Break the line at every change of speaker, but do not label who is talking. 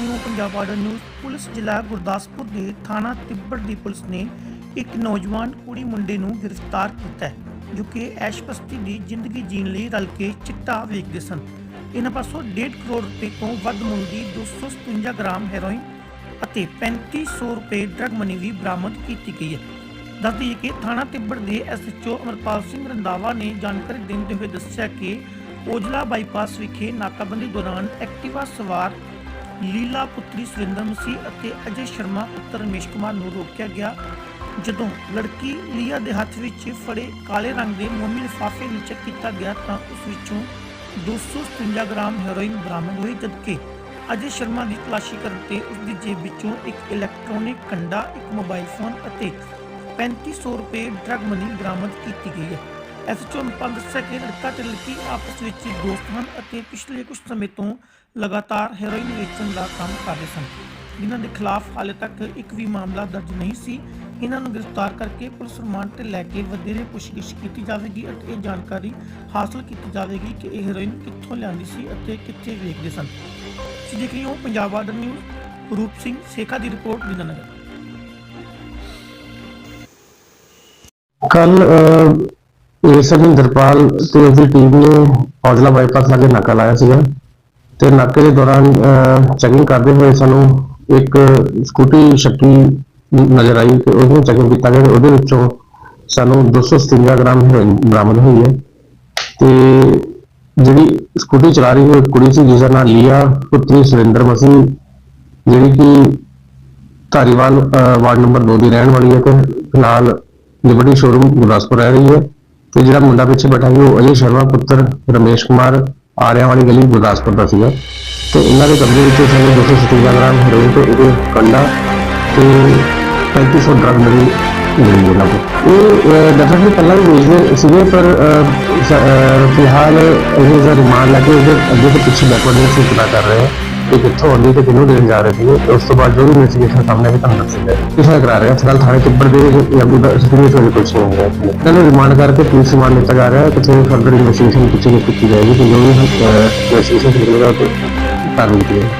ਨਮਸਕਾਰ Punjab order news police ਜ਼ਿਲ੍ਹਾ ਗੁਰਦਾਸਪੁਰ ਦੇ ਥਾਣਾ ਤਿੱਬੜ ਦੀ ਪੁਲਿਸ ਨੇ ਇੱਕ ਨੌਜਵਾਨ ਕੁੜੀ ਮੁੰਡੇ ਨੂੰ ਗ੍ਰਿਫਤਾਰ ਕੀਤਾ ਹੈ, ਜੋ ਕਿ ਐਸ਼ਪਸਤੀ ਦੀ ਜ਼ਿੰਦਗੀ ਜੀਣ ਲਈ ਰਲ ਕੇ ਚਿੱਟਾ ਵੇਚਦੇ ਸਨ। ਇਹਨਾਂ ਪਾਸੋਂ 1.5 ਕਰੋੜ ਰੁਪਏ ਤੋਂ ਵੱਧ ਮੁੱਲ ਦੀ 257 ਗ੍ਰਾਮ ਹੈਰੋਇਨ ਅਤੇ 3500 ਰੁਪਏ ਡਰਗ ਮਨੀ ਵੀ ਬਰਾਮਦ ਕੀਤੀ ਗਈ ਹੈ। ਦੱਸ ਦਈਏ ਕਿ ਥਾਣਾ ਤਿੱਬੜ ਦੇ ਐਸਐਚਓ ਅਮਰਪਾਲ ਸਿੰਘ ਰੰਦਾਵਾ ਨੇ ਜਾਣਕਾਰੀ ਦਿੰਦੇ ਹੋਏ ਦੱਸਿਆ ਕਿ ਓਜਲਾ ਬਾਈਪਾਸ ਵਿਖੇ ਨਾਕਾਬੰਦੀ ਦੌਰਾਨ ਐਕਟਿਵਾ ਸਵਾਰ ਲੀਲਾ ਪੁੱਤਰੀ ਸੁਰਿੰਦਰ ਮਸੀਹ ਅਤੇ ਅਜੇ ਸ਼ਰਮਾ ਪੁੱਤਰ ਰਮੇਸ਼ ਕੁਮਾਰ ਨੂੰ ਰੋਕਿਆ ਗਿਆ, ਜਦੋਂ ਲੜਕੀ ਲੀਆ ਦੇ ਹੱਥ ਵਿੱਚ ਫੜੇ ਕਾਲੇ ਰੰਗ ਦੇ ਮੋਮੀ ਲਿਫਾਫੇ ਨੂੰ ਚੈੱਕ ਕੀਤਾ ਗਿਆ ਤਾਂ ਉਸ ਵਿੱਚੋਂ 257 ਗ੍ਰਾਮ ਹੈਰੋਇਨ ਬਰਾਮਦ ਹੋਈ, ਜਦਕਿ ਅਜੇ ਸ਼ਰਮਾ ਦੀ ਤਲਾਸ਼ੀ ਕਰਨ ਤੇ ਉਸ ਦੀ ਜੇਬ ਵਿੱਚੋਂ ਇੱਕ ਇਲੈਕਟ੍ਰੋਨਿਕ ਕੰਡਾ, ਇੱਕ ਮੋਬਾਈਲ ਫੋਨ ਅਤੇ 3500 ਰੁਪਏ ਡਰਗ ਮਨੀ ਬਰਾਮਦ ਕੀਤੀ ਗਈ ਹੈ। ਐਸਐਚਓ ਅਮਰਪਾਲ ਦੱਸਿਆ ਲੜਕਾ ਤੇ ਲੜਕੀ ਆਪਸ ਵਿੱਚ ਦੋਸਤ ਹਨ ਅਤੇ ਪਿਛਲੇ ਕੁਝ ਸਮੇਂ ਤੋਂ ਲਗਾਤਾਰ ਹੈਰੋਇਨ ਵੇਚਣ ਦਾ ਕੰਮ ਕਰਦੇ ਸਨ। ਜਿਨ੍ਹਾਂ ਦੇ ਖਿਲਾਫ ਹਾਲੇ ਤੱਕ ਇੱਕ ਵੀ ਮਾਮਲਾ ਦਰਜ ਨਹੀਂ ਸੀ। ਇਹਨਾਂ ਨੂੰ ਗ੍ਰਿਫਤਾਰ ਕਰਕੇ ਪੁਲਿਸ ਰਿਮਾਂਡ ਤੇ ਲੈ ਕੇ ਵਧੇਰੇ ਪੁੱਛਗਿੱਛ ਕੀਤੀ ਜਾਵੇਗੀ ਅਤੇ ਇਹ ਜਾਣਕਾਰੀ ਹਾਸਲ ਕੀਤੀ ਜਾਵੇਗੀ ਕਿ ਇਹ ਹੈਰੋਇਨ ਕਿੱਥੋਂ ਲਿਆਂਦੀ ਸੀ ਅਤੇ ਕਿੱਥੇ ਵੇਚਦੇ ਸਨ। ਦੇਖ ਰਹੇ ਹੋ ਪੰਜਾਬ ਆਰਡਰ ਨਿਊਜ਼ ਰੂਪ ਸਿੰਘ ਸੇਖਾ ਦੀ ਰਿਪੋਰਟ ਵਿਦਨਗਰ
ਕੱਲ ਏਐਸਆਈ ਮਹਿੰਦਰਪਾਲ ਤੇ ਉਸਦੀ ਟੀਮ ਨੇ ਔਜਲਾ ਬਾਈਪਾਸ ਲਾਗੇ ਨਾਕਾ ਲਾਇਆ ਸੀਗਾ ਤੇ ਨਾਕੇ ਦੇ ਦੌਰਾਨ ਚੈਕਿੰਗ ਕਰਦੇ ਹੋਏ ਸਾਨੂੰ ਇੱਕ ਸਕੂਟੀ ਸ਼ੱਕੀ ਨਜ਼ਰ ਆਈ ਤੇ ਉਹਨੂੰ ਚੈਕਿੰਗ ਕੀਤਾ ਗਿਆ ਤੇ ਉਹਦੇ ਵਿੱਚੋਂ ਸਾਨੂੰ 257 ਗ੍ਰਾਮ ਹੈਰੋਇਨ ਬਰਾਮਦ ਹੋਈ ਹੈ। ਤੇ ਜਿਹੜੀ ਸਕੂਟੀ ਚਲਾ ਰਹੀ ਉਹ ਕੁੜੀ ਸੀ ਜਿਸ ਦਾ ਨਾਮ ਲੀਆ, ਪੁੱਤਰੀ ਸੁਰਿੰਦਰ ਮਸੀਹ ਜਿਹੜੀ ਕਿ ਧਾਰੀਵਾਲ ਵਾਰਡ ਨੰਬਰ 2 ਦੀ ਰਹਿਣ ਵਾਲੀ ਹੈ ਤੇ ਫਿਲਹਾਲ ਲਿਬਰਟੀ ਸ਼ੋਰੂਮ ਗੁਰਦਾਸਪੁਰ ਰਹਿ ਰਹੀ ਹੈ। ਤੇ ਜਿਹੜਾ ਮੁੰਡਾ ਪਿੱਛੇ ਬੈਠਾ ਸੀ, ਉਹ ਅਜੇ ਸ਼ਰਮਾ ਪੁੱਤਰ ਰਮੇਸ਼ ਕੁਮਾਰ ਆਰਿਆਂ ਵਾਲੀ ਗਲੀ ਗੁਰਦਾਸਪੁਰ ਦਾ ਸੀਗਾ। ਤੇ ਇਹਨਾਂ ਦੇ ਕਬਜ਼ੇ ਵਿੱਚ ਸਾਨੂੰ 257 ਗ੍ਰਾਮ ਹੈਰੋਇਨ ਤੇ ਇਹਦੇ ਕੰਡਾ ਤੇ 3500 ਡਰਗ ਮਿਲੀ ਮਿਲੀ ਇਹਨਾਂ ਕੋਲ। ਇਹ ਡੈਫੀਨਿਟਲੀ ਪਹਿਲਾਂ ਵੀ ਵੇਚਦੇ ਸੀਗੇ, ਪਰ ਫਿਲਹਾਲ ਇਹ ਜਿਹੜਾ ਰਿਮਾਂਡ ਲੈ ਕੇ ਇਹਦੇ ਅੱਗੇ ਤੋਂ ਪਿੱਛੇ ਬੈਕਵਰਡ ਅਸੀਂ ਪਤਾ ਕਰ ਰਹੇ ਹਾਂ ਕਿ ਕਿੱਥੋਂ ਆਉਂਦੀ ਤੇ ਕਿਹਨੂੰ ਦੇਣ ਜਾ ਰਹੇ ਸੀਗੇ ਉਸ ਤੋਂ ਬਾਅਦ ਜੋ ਵੀ ਇਨਵੈਸਟੀਗੇਸ਼ਨ ਸਾਹਮਣੇ ਆਈ ਤੁਹਾਨੂੰ ਦੱਸਾਂਗੇ ਕਿਸਾ ਕਰਾ ਰਿਹਾ ਫਿਲਹਾਲ ਥਾਣੇ ਟਿੱਬਰ ਦੇ ਯਾਬੂ ਦਾ ਸਟੇਟ ਕੁਝ ਨਹੀਂ ਹੋਇਆ ਇਹਨਾਂ ਰਿਮਾਂਡ ਕਰਕੇ ਪੁਲਿਸ ਰਿਮਾਂਡ ਲਿੱਤਾ ਜਾ ਰਿਹਾ ਹੈ ਕਿਤੇ ਫਰਦਰ ਇਨਵੈਸਟੀਗੇਸ਼ਨ ਪਿੱਛੇ ਕੀਤੀ ਜਾਏਗੀ ਤੇ ਜੋ ਵੀ ਇਨਵੈਸਟੀਗੇਸ਼ਨ ਨਿਕਲੇਗਾ ਉਹ ਕਾਰਵਾਈ ਕੀਤੀ ਜਾਏਗੀ।